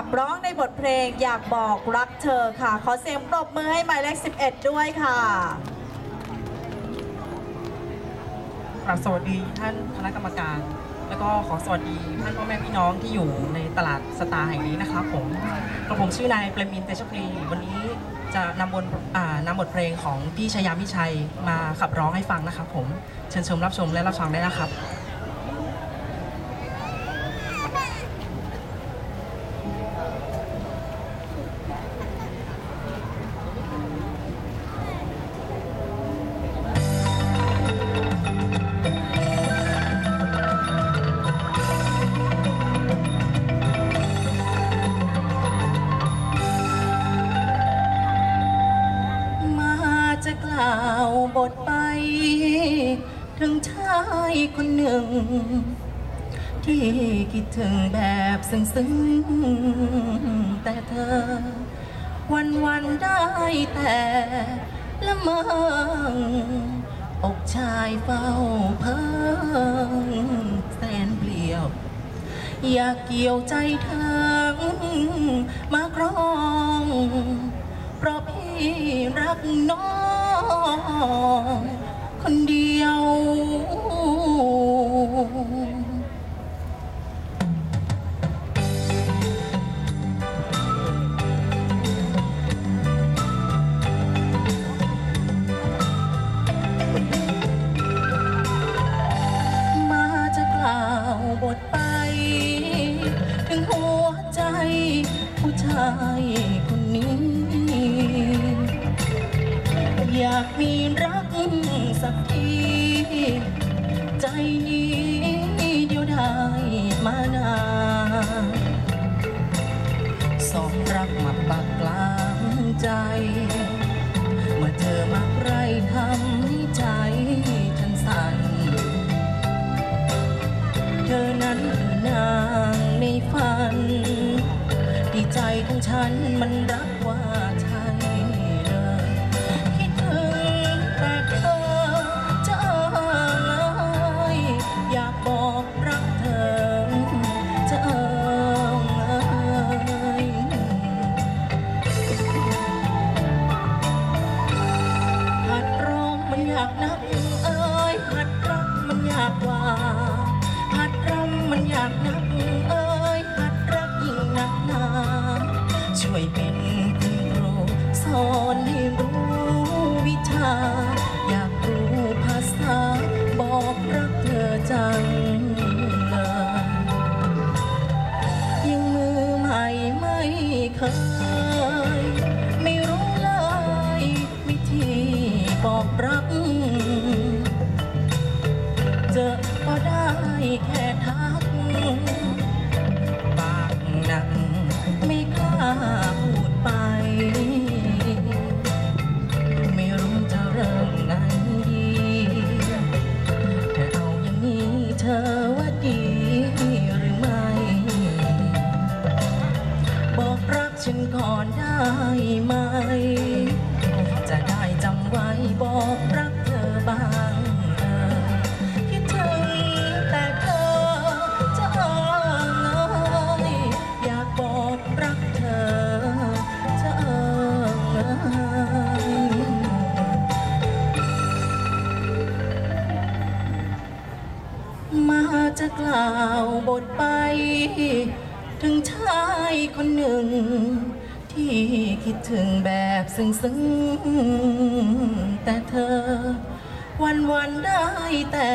ขับร้องในบทเพลงอยากบอกรักเธอค่ะ ขอเสียงปรบมือให้หมายเลข 11 ด้วยค่ะกราบสวัสดีท่านคณะกรรมการ แล้วก็ขอสวัสดีท่านพ่อแม่พี่น้องที่อยู่ในตลาดสตาร์แห่งนี้นะครับผมกระผมชื่อนายเปรมินเตชะพลีวันนี้จะนำบทนำบทเพลงของพี่ชยามิชัยมาขับร้องให้ฟังนะครับผม เชิญชมรับชมและรับฟังได้นะครับ บทไป ถึงชายคนหนึ่ง ที่คิดถึงแบบซึ้งๆ แต่เธอ วันวันๆได้แต่ละเมองอกชายเฝ้าเพิ่งแสนเปลี่ยว อยากเกี่ยวใจเธอมาครอง เพราะพี่รักน้อง คนดี ใจของฉันมันรักว่าใช่เลยคิดถึงแต่เธอจะเอ่ยอยากบอกรักเธอจะเอยหัดร้องมันอยากนักเอ้ยหัดรักมันอยากว่าหัดรำมันอยากนัก จะกล่าวบทไป ถึงชายคนหนึ่ง ที่คิดถึงแบบซึ้งๆ แต่เธอ วันวันได้แต่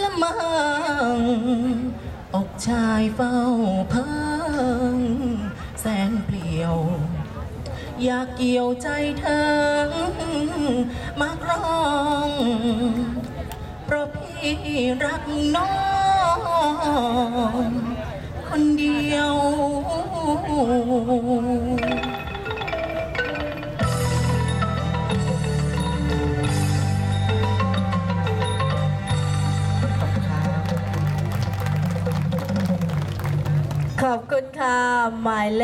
ละเมังอกชายเฝ้าเพิงแสนเปลี่ยว อยากเกี่ยวใจเธอมาครองเพราะพี่รักน้อง อนคนเดียว ขอบคุณค่ะหมายเลข